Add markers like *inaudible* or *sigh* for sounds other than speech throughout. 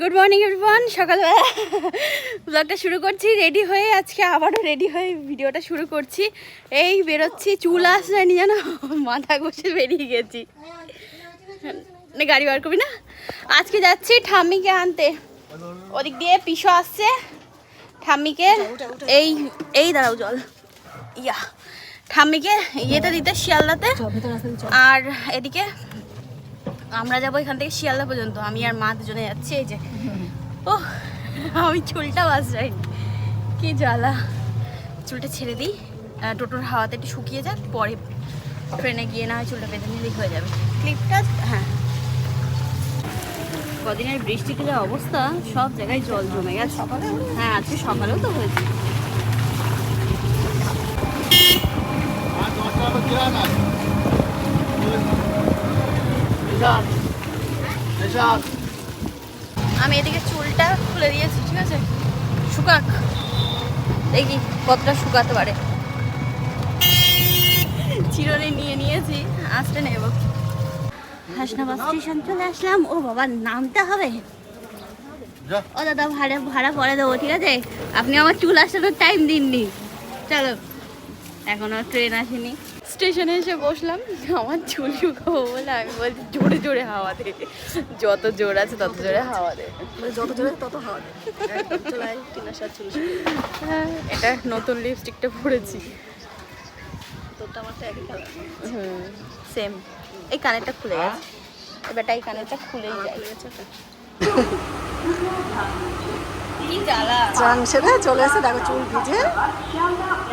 Good morning everyone সকালবেলা ব্লগটা শুরু করছি রেডি হয়ে আজকে আবারও রেডি হয়ে ভিডিওটা শুরু করছি। এই বেরোচ্ছি চুল আসলানি যেন মাথা ঘষে বেরিয়ে গেছি। না গাড়ি বার করবি না? আজকে যাচ্ছি ঠাম্মিকে আনতে। ওদিক দিয়ে পিসো আসছে ঠাম্মিকে। এই এই দাঁড়াও জল। ইয়া ঠাম্মিকে ইয়েতে দিতে শিয়ালদাতে। আর এদিকে আমরা যাব এখান থেকে শিয়ালদা পর্যন্ত। আমি আর মা দুজনে যাচ্ছি, এই যে। ও আমি চুলটা বাস যাইনি কি জ্বালা। চুলটা ছেড়ে দিই। টোটোর হাওয়াতে একটু শুকিয়ে যাক, পরে ট্রেনে গিয়ে না হয় চুলটা বেঁধে নিলেই হয়ে যাবে। ক্লিপটা হ্যাঁ। কদিনের বৃষ্টিতে যা অবস্থা, সব জায়গায় জল জমে গেছে। হ্যাঁ আজকে সকালেও তো হয়েছে। আমি এদিকে চুলটা খুলে দিয়েছি ঠিক আছে? শুকাক। দেখি কতটা শুকাতে পারে। চিরনি নিয়ে নিয়েছি আসতে নেব। হাসনাবাদ স্টেশন চলে আসলাম। ও বাবা নামতে হবে? ও দাদা ভাড়া ভাড়া পরে দেবো ঠিক আছে? আপনি আমার চুল আসানোর টাইম দিননি। চলো এখনও ট্রেন আসেনি। স্টেশনে এসে বসলাম। আমার চুল শুকাবো বলে আমি বলছি জোরে জোরে হাওয়া দে। যত জোর আছে তত জোরে হাওয়া দে। মানে যত জোরে তত হাওয়া চুল হ্যাঁ, এটা নতুন লিপস্টিকটা পরেছি। তোরটা আমার একই কালার হুম। সেম এই কানেরটা খুলে গেছে। এবারটা এই কানেরটা খুলেই যায়। কি জ্বালা। চলে এসে দেখো চুল ভিজে।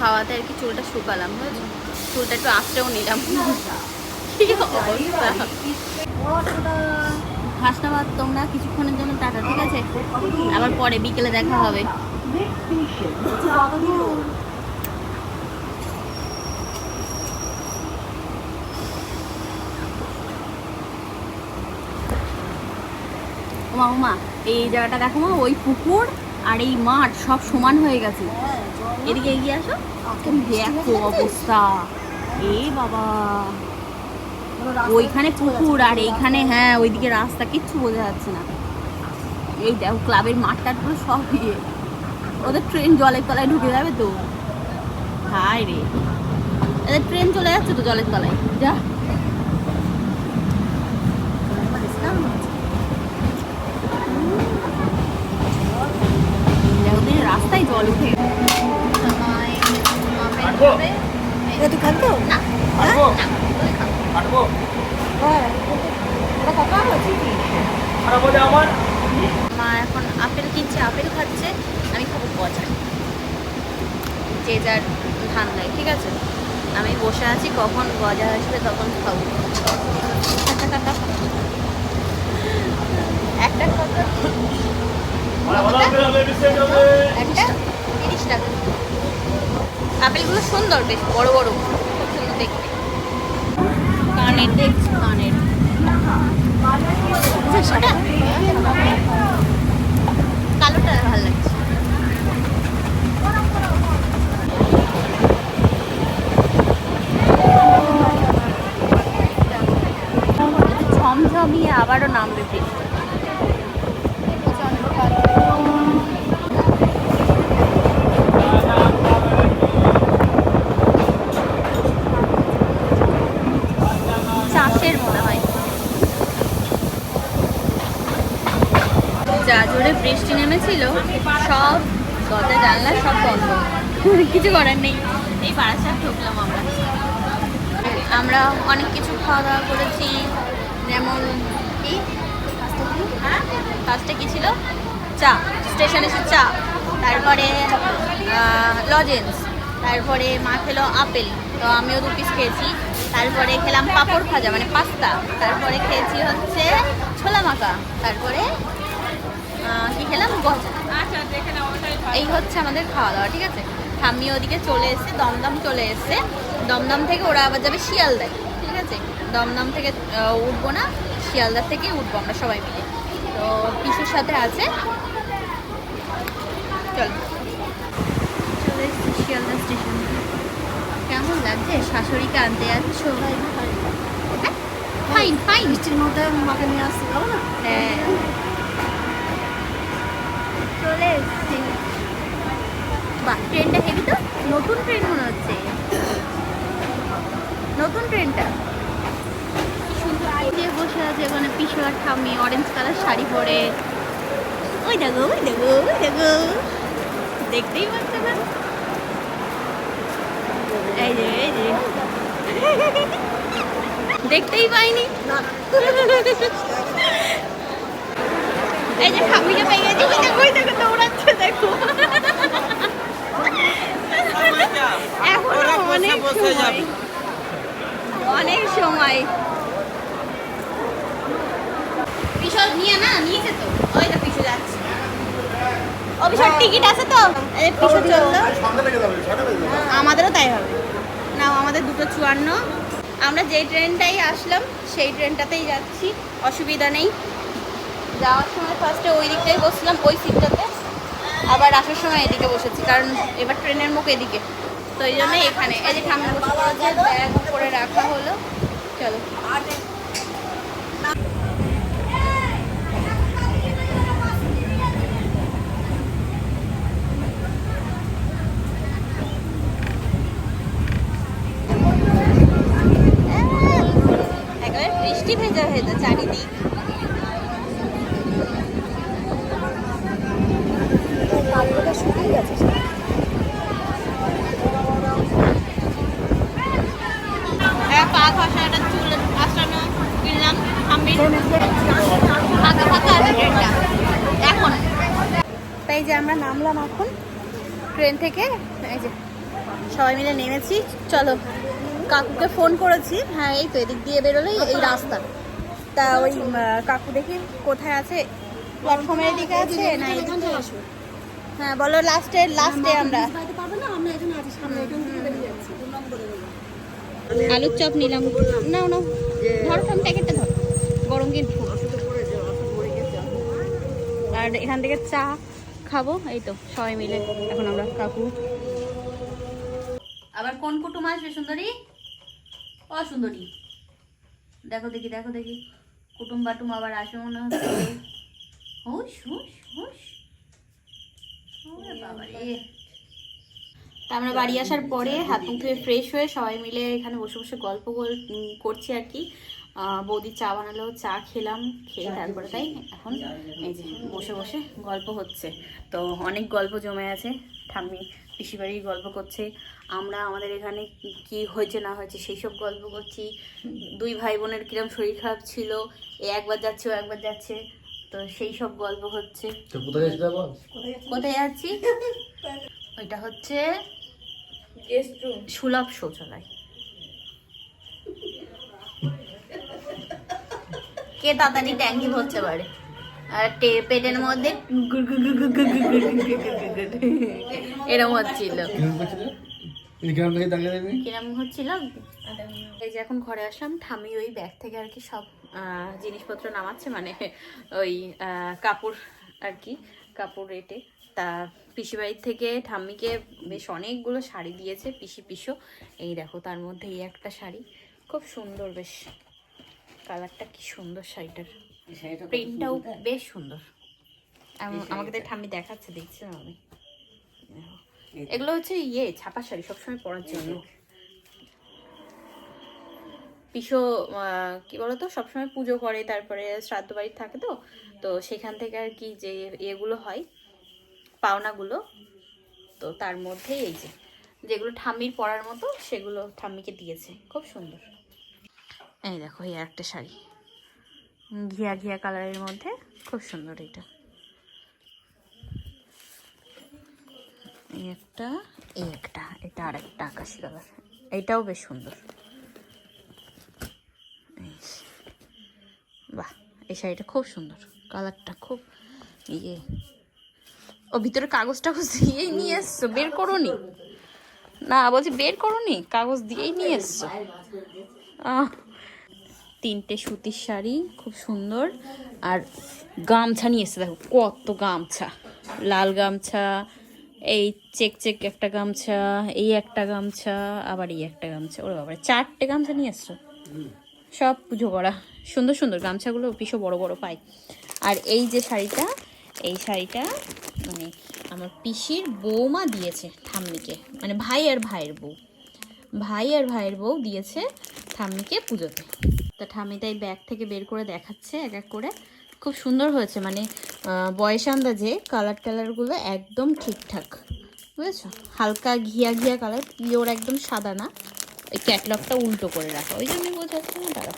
হাওয়াতে আর কি চুলটা শুকালাম, বুঝেছ? চুলটা একটু আঁচড়েও নিলাম। হাসনাবাদ তোমরা কিছুক্ষণের জন্য টাটা, ঠিক আছে? আবার পরে বিকেলে দেখা হবে। ওমা, এই জায়গাটা দেখো মা, ওই পুকুর আর এই মাঠ সব সমান হয়ে গেছে। এদিকে এগিয়ে আসো। দেখো অবস্থা। এ বাবা। ওইখানে পুকুর আর এইখানে হ্যাঁ ওইদিকে রাস্তা, কিচ্ছু বোঝা যাচ্ছে না। এই দেখো, ক্লাবের মাঠটা পুরো সব ইয়ে। ওদের ট্রেন জলের তলায় ঢুকে যাবে তো। হায় রে। এদের ট্রেন চলে যাচ্ছে তো জলের তলায়? যা। তুই খাবি? তো না হ্যাঁ ওটা যে আমার? মা এখন আপেল কিনছে আপেল খাচ্ছে আমি খাব গজা যে যার ধান দেয় ঠিক আছে? আমি বসে আছি কখন গজা আসবে তখন খাব। একটা কথা একটা? তিরিশ টাকা। আপেলগুলো সুন্দর, বেশ বড় বড়। খুব সুন্দর দেখতে। কানের দেখছি কানের। কালোটা ভালো লাগছে। ঝমঝমিয়ে আবারও নামবে বৃষ্টি চাষের মনে হয় যা জোরে বৃষ্টি নেমেছিল, সব দরজা, জানলা সব বন্ধ। কিছু করার নেই। এই বারাসাত ঢুকলাম আমরা। আমরা অনেক কিছু খাওয়া দাওয়া করেছি। যেমন কি? ফার্স্টে কি ছিল? চা। স্টেশনে এসে চা। তারপরে লজেন্স। তারপরে মা খেলো আপেল। তো আমিও দু পিস খেয়েছি। তারপরে খেলাম পাঁপড় ভাজা মানে পাস্তা। তারপরে খেয়েছি হচ্ছে ছোলা মাখা। তারপরে কি খেলাম? গজা। এই হচ্ছে আমাদের খাওয়া দাওয়া ঠিক আছে? ঠাম্মি ওদিকে চলে এসছে দমদম চলে এসছে। দমদম থেকে ওরা আবার যাবে শিয়ালদায় ঠিক আছে? দমদম থেকে উঠবো না শিয়ালদার থেকে উঠবো আমরা সবাই মিলে। তো পিসুর সাথে আছে। চল। চলে এসছি শিয়ালদা স্টেশন। কেমন লাগছে? শাশুড়িকে আনতে যাচ্ছ? ফাইন ফাইন বৃষ্টির মধ্যে মাকে নিয়ে আসতে পারো না? হ্যাঁ। চলে এসছি বাহ ট্রেনটা হেভি তো? নতুন ট্রেন মনে হচ্ছে। নতুন ট্রেনটা? সুন্দর বসে আছে ওখানে পিছু আর ঠাম্মি অরেঞ্জ কালার শাড়ি পরে। ওই দেখো ওই দেখো ওই দেখো। দেখতেই পাচ্ছে না? এই যে এই যে। দেখতেই পাইনি। এই যে ঠাম্মিকে পেয়ে গেছি ওই দেখো ওই দেখো দৌড়াচ্ছে দেখো এখনও অনেক সময় অনেক সময় নিয়ে না নিয়েছে তো ওই তো পিছু যাচ্ছে ও পিছল টিকিট আছে তো এই পিছু চলল আমাদেরও তাই হবে। না আমাদের দুটো চুয়ান্ন। আমরা যেই ট্রেনটাই আসলাম সেই ট্রেনটাতেই যাচ্ছি। অসুবিধা নেই। যাওয়ার সময় ফার্স্টে ওই দিকটাই বসছিলাম, ওই সিটটাতে আবার আসার সময় এদিকে বসেছি, কারণ এবার ট্রেনের মুখ এদিকে। তো এই জন্য এখানে, এই যে ঠাম্মা বসে ব্যাগ করে রাখা হলো। চলো। বৃষ্টি ভেজা ভেজা চারিদিক কাপড়টা শুকিয়ে গেছে হ্যাঁ পা ঘষা একটা চুল আসানো কিনলাম আমি ফাঁকা ফাঁকা আছে ট্রেনটা এখন তাই যে আমরা নামলাম এখন। ট্রেন থেকে এই যে সবাই মিলে নেমেছি। চলো কাকুকে ফোন করেছি। হ্যাঁ এই তো এদিক দিয়ে বেরোলেই এই রাস্তা। তা ওই কাকু দেখি কোথায় আছে? প্ল্যাটফর্মের এদিকে আছে? না হ্যাঁ বলো লাস্টে লাস্টে আমরা। আলুর চপ নিলাম। নাও নাও। ধরো আমি প্যাকেটটা ধরো। গরম কিন্তু। আর এখান থেকে চা। খাব এই তো সবাই মিলে এখন আমরা কাকু। আবার কোন কুটুম আসবে সুন্দরী? ও সুন্দরী। দেখো দেখি দেখো দেখি কুটুম বাটুম আবার আসবে মনে হচ্ছে। হুস আমরা বাড়ি আসার পরে হাত মুখ ধুয়ে ফ্রেশ হয়ে সবাই মিলে এখানে বসে বসে গল্প গল- করছি আর কি। বৌদি চা বানালো চা খেলাম খেয়ে তারপরে তাই এখন এই যে বসে বসে গল্প হচ্ছে। তো অনেক গল্প জমে আছে ঠাম্মি পিসি বাড়ির গল্প করছে আমরা আমাদের এখানে কি- কি হয়েছে না হয়েছে সেই সব গল্প করছি। দুই ভাই বোনের কিরম শরীর খারাপ ছিল এ একবার যাচ্ছে ও একবার যাচ্ছে তো সেই সব গল্প হচ্ছে। কোথায় যাচ্ছি ওইটা হচ্ছে সুলভ শৌচালয়। কে তাড়াতাড়ি ট্যাঙ্কি ভরতে পারে আর পেটের মধ্যে এরম হচ্ছিল এই ঘরে আসলাম ওই ব্যাগ থেকে আর কি সব জিনিসপত্র নামাচ্ছে মানে ওই কাপড় আর কি কাপড় তা বাড়ির থেকে ঠাম্মিকে বেশ অনেকগুলো শাড়ি দিয়েছে পিসি পিসো এই দেখো তার মধ্যে এই একটা শাড়ি খুব সুন্দর বেশ কালারটা কি সুন্দর শাড়িটার। প্রিন্টটাও বেশ সুন্দর। আমাকে তো ঠাম্মি দেখাচ্ছে দেখছিলাম আমি। এগুলো হচ্ছে ইয়ে ছাপা শাড়ি সবসময় পরার জন্য। পিসো কি বলতো সবসময় পুজো করে তারপরে শ্রাদ্ধ বাড়ি থাকে তো তো সেখান থেকে আর কি যে ইয়েগুলো হয় পাওনাগুলো তো তার মধ্যে এই যে যেগুলো ঠাম্মির পরার মতো সেগুলো ঠাম্মিকে দিয়েছে। খুব সুন্দর। এই দেখো এই একটা শাড়ি। ঘিয়া ঘিয়া কালারের মধ্যে খুব সুন্দর এটা। এই একটা এই একটা এটা আর একটা আকাশি কালার। এটাও বেশ সুন্দর। বাহ এই শাড়িটা খুব সুন্দর। কালারটা খুব ইয়ে। ও ভিতরে কাগজ টাগজ দিয়েই নিয়ে এসছো বের করোনি? না বলছি বের করোনি কাগজ দিয়েই নিয়ে এসছো? আহ, তিনটে সুতির শাড়ি, খুব সুন্দর। আর গামছা নিয়ে এসছে, দেখো কত গামছা। লাল গামছা, এই চেক চেক একটা গামছা, এই একটা গামছা, আবার এই একটা গামছা। ওরে বাবা চারটে গামছা নিয়ে এসছো? সব পুজো করা। সুন্দর সুন্দর গামছাগুলো পিসো বড় বড় পাই আর এই যে শাড়িটা, এই শাড়িটা মানে আমার পিসির বৌমা দিয়েছে ঠাম্মিকে। মানে ভাই আর ভাইয়ের বউ। ভাই আর ভাইয়ের বউ দিয়েছে ঠাম্মিকে পুজোতে তা ঠাম্মি তাই ব্যাগ থেকে বের করে দেখাচ্ছে, এক এক করে। খুব সুন্দর হয়েছে মানে বয়স আন্দাজে কালার টালারগুলো একদম ঠিকঠাক, বুঝেছ? হালকা ঘিয়া ঘিয়া কালার পিওর একদম সাদা না। ওই ক্যাটলগটা উল্টো করে রাখা, ওই জন্যই বোঝাচ্ছে না কাটো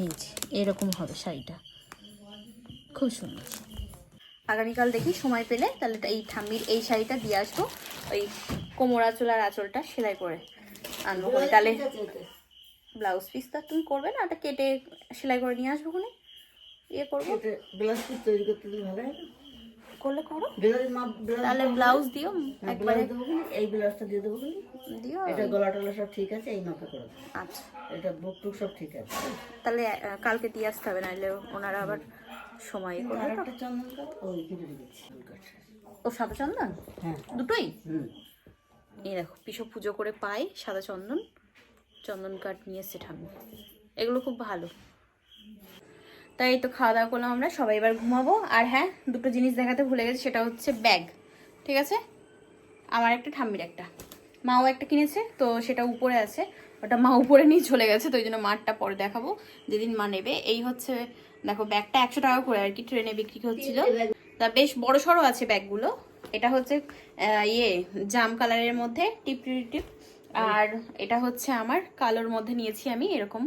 এই যে, এরকম হবে শাড়িটা। খুব সুন্দর। আগামীকাল দেখি সময় পেলে তাহলে এই ঠাম্মির এই শাড়িটা দিয়ে আসব। ওই কোমর আঁচল আর আঁচলটা সেলাই করে আনব। তাহলে ব্লাউজ পিস তো তুমি করবে না ওটা কেটে সেলাই করে নিয়ে আসব কোনে ইয়ে করব। ব্লাউজ পিস তৈরি করতে ভালো হয় করলে করো। তাহলে ব্লাউজ দিও একবারে। দেবো এই ব্লাউজটা দিয়ে দেবো দিও। এটা গলা টলা সব ঠিক আছে এই মাপে করে আচ্ছা। এটা বুক টুক সব ঠিক আছে। তাহলে কালকে দিয়ে আসতে হবে নাহলে ওনারা আবার সময় করবে। ও সাদা চন্দন? হ্যাঁ। দুটোই? এই দেখো পিসো পুজো করে পাই সাদা চন্দন চন্দন কাঠ নিয়ে এসছে ঠাম্মি। এগুলো খুব ভালো। তাই তো খাওয়া দাওয়া করলাম আমরা সবাই এবার ঘুমাবো। আর হ্যাঁ দুটো জিনিস দেখাতে ভুলে গেছি সেটা হচ্ছে ব্যাগ। ঠিক আছে? আমার একটা ঠাম্মির একটা। মাও একটা কিনেছে তো সেটা উপরে আছে। ওটা মা উপরে নিয়ে চলে গেছে তো ওই জন্য মারটা পরে দেখাবো যেদিন মা নেবে। এই হচ্ছে দেখো ব্যাগটা একশো টাকা করে আর কি ট্রেনে বিক্রি হচ্ছিল। তা বেশ বড় সড়ো আছে ব্যাগগুলো। এটা হচ্ছে ইয়ে জাম কালারের মধ্যে টিপ টিপ টিপ আর এটা হচ্ছে আমার কালোর মধ্যে নিয়েছি আমি এরকম।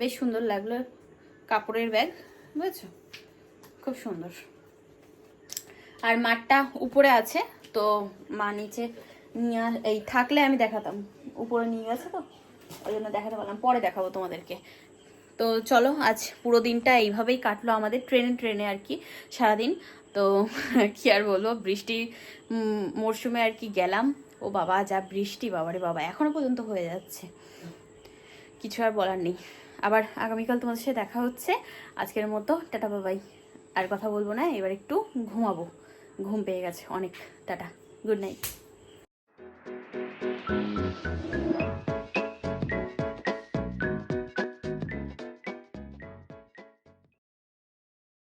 বেশ সুন্দর লাগল কাপড়ের ব্যাগ বুঝেছ? খুব সুন্দর। আর মাঠটা উপরে আছে তো মা নিচে নিয়ে এই থাকলে আমি দেখাতাম। উপরে নিয়ে গেছে তো? ওই জন্য দেখাতে পারলাম। পরে দেখাবো তোমাদেরকে। তো চলো, আজ পুরো দিনটা এইভাবেই কাটলো আমাদের, ট্রেনে ট্রেনে আর কি, সারাদিন। তো *laughs* কি আর বলব, বৃষ্টি মরশুমে আর কি গেলাম। ও বাবা, যা বৃষ্টি, বাবারে বাবা, এখনও পর্যন্ত হয়ে যাচ্ছে। কিছু আর বলার নেই। আবার আগামীকাল তোমাদের সাথে দেখা হচ্ছে। আজকের মতো, টাটা বাবাই আর কথা বলব না, এবার একটু ঘুমাবো। ঘুম পেয়ে গেছে অনেক। Tata good night